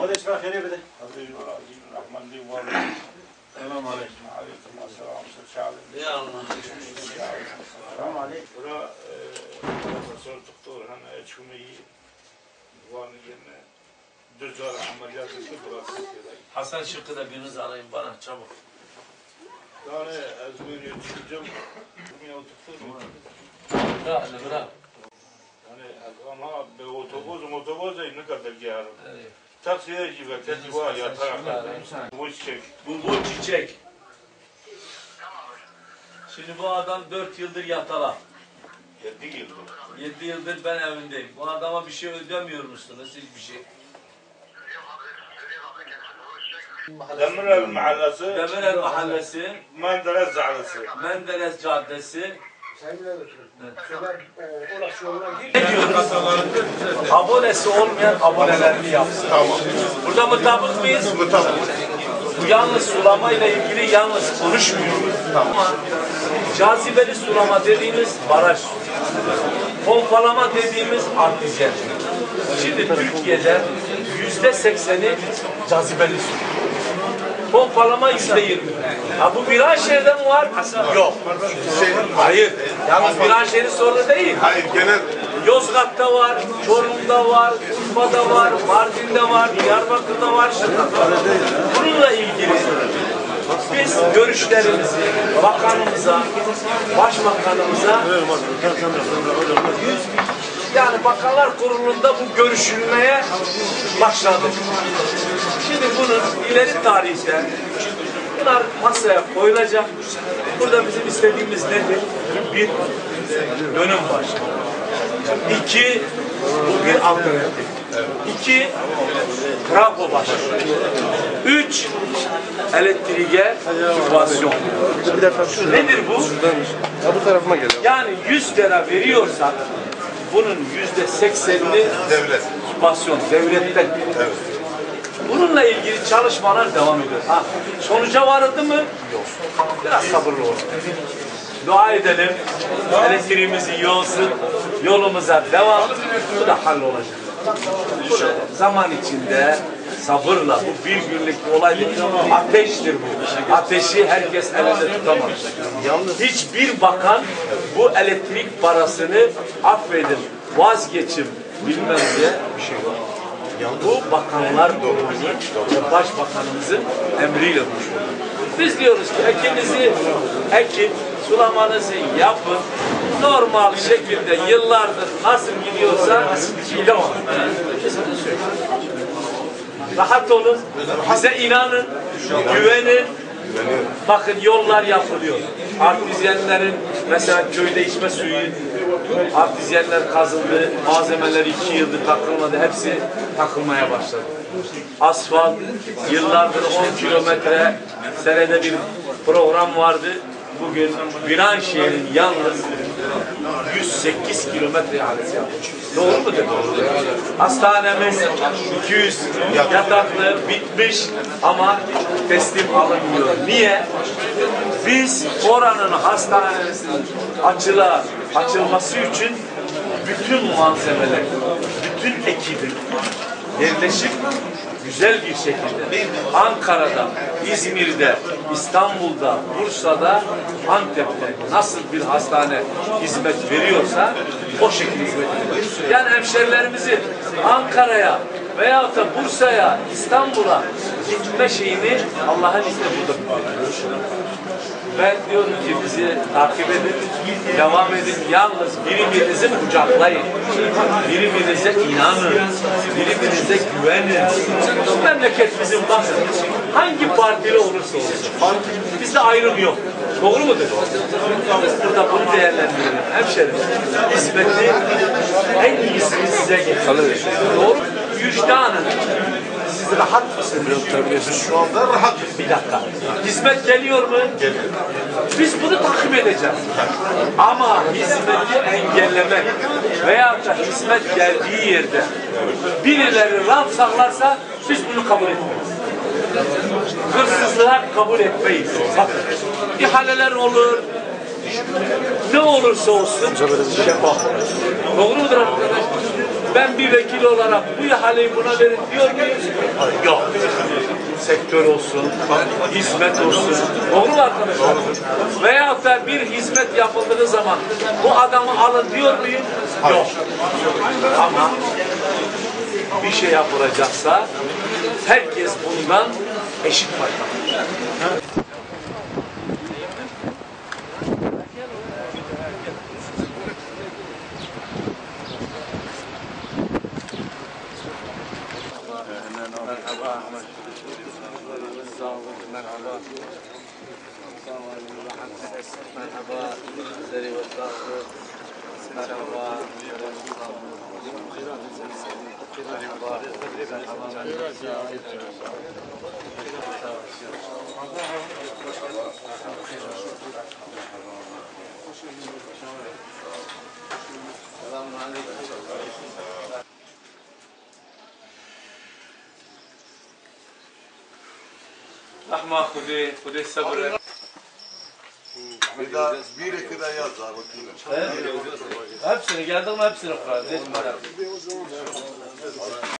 Kardeş bak hele bir de. Selam aleyküm. Aleyküm selam. Ya Allah. Selam aleyküm. Bura Profesör Doktor Hana e, Çumeyi Van'ın yerine dört tane ameliyat etti. Hasan Şıkkı da biriniz arayın bana çabuk. Yani az önce çıkacağım. Bunu oturttum. Bravo, bravo. Ama be otobüs otobüs ne kadar. Evet. Taksiye gibi kendi var ya tarafta. Bu çek. Bu bu çiçek. Şimdi bu adam 4 yıldır yatala. Yedi yıldır. 7 yıldır ben evindeyim. Bu adama bir şey ödemiyor musunuz hiçbir şey? Demirel mahallesi. Demirel Mahallesi, Menderes Caddesi. Menderes Caddesi. Ne diyoruz? Abonesi olmayan abonelerini yapsın. Tamam. Burada mutabık mıyız? Tamam. Bu yalnız sulama ile ilgili yalnız konuşmuyoruz. Ama cazibeli sulama dediğimiz baraj. Pompalama dediğimiz artizyen. Şimdi Türkiye'de yüzde sekseni cazibeli su. Pompalama yüzde yirmi. Ha bu Viranşehir'de mi var? Yok. Hayır. Yalnız Viranşehir'in sorunu değil. Hayır genel Yozgat'ta var, Çorum'da var, Urfa'da var, Mardin'de var, Diyarbakır'da var. Bununla ilgili biz görüşlerimizi bakanımıza, başbakanımıza yani bakanlar kurulunda bu görüşülmeye başladı. Şimdi bunun ileri tarihte bunlar masaya koyulacak. Burada bizim istediğimiz nedir? Bir, dönüm başı. İki, bu bir alternatif. İki, trafo başı. Üç, elektriğe sübvansiyon. Nedir bu? Ya bu tarafıma gel. Yani 100 lira veriyorsak bunun yüzde seksenini devlet. sübvansiyon, devletten. Bununla ilgili çalışmalar devam ediyor. Ha, sonuca varıldı mı? Yok. Biraz sabırlı olun. Dua edelim. Elektriğimiz iyi olsun. Yolumuza devam. Bu da hallolacak. Zaman içinde sabırla bu bir günlük olay değil. Ateştir bu. Ateşi herkes elinde tutamaz. Hiçbir bakan bu elektrik parasını affedin, vazgeçin bilmem diye bir şey yok. Bu bakanlar grubunun ve başbakanımızın emriyle oluşuyor. Biz diyoruz ki ekinizi ekin, sulamanızı yapın. Normal şekilde yıllardır nasıl gidiyorsa devam. Rahat olun, bize inanın, güvenin. Bakın yollar yapılıyor. Artizyenlerin mesela köyde içme suyu artizyenler kazıldı. Malzemeler iki yıldır takılmadı. Hepsi takılmaya başladı. Asfalt yıllardır 10 kilometre senede bir program vardı. Bugün Viranşehir'in yalnız 108 kilometre ihalesi yaptı. Doğru mu dedi? Hastanemiz 200 yataklı bitmiş ama teslim alınmıyor. Niye? Biz oranın hastanesinin açıla, açılması için bütün malzemeler, bütün ekibin yerleşik güzel bir şekilde Ankara'da, İzmir'de, İstanbul'da, Bursa'da, Antep'te nasıl bir hastane hizmet veriyorsa o şekilde hizmet veriyor. Yani hemşerilerimizi Ankara'ya veyahut da Bursa'ya, İstanbul'a gitme şeyini Allah'ın izniyle burada ben diyorum ki bizi takip edin, devam edin. Yalnız birbirinizi kucaklayın. Birbirinize inanın. Birbirinize güvenin. Bu memleket bizim bakın. Hangi partili olursa olsun. Bizde ayrım yok. Doğru mudur? Burada bunu değerlendirelim. Hemşerim. Hizmeti en iyisini size getirir. Doğru. Vicdanın siz rahat mısınız? Şu anda rahat. Bir dakika. Hizmet geliyor mu? Geliyor. Biz bunu takip edeceğiz. Ama hizmeti engellemek veya da hizmet geldiği yerde birileri rant saklarsa biz bunu kabul etmeyiz. Hırsızlığa kabul etmeyiz. Bakın, ihaleler olur, ne olursa olsun şeffaf. Doğru mudur arkadaşlar? Ben bir vekil olarak bu ihaleyi buna verin diyor muyum? Yok. Sektör olsun, hizmet olsun. Doğru mu arkadaşlar? Veyahut da bir hizmet yapıldığı zaman bu adamı alın diyor muyum? Yok. Ama bir şey yapılacaksa herkes bundan eşit faydalanır. مرحبا سري والصابر مرحبا رحمة خذي خذي Bir daha bir iki de yaz daha bakayım. He? Hepsini geldim hepsini kurar.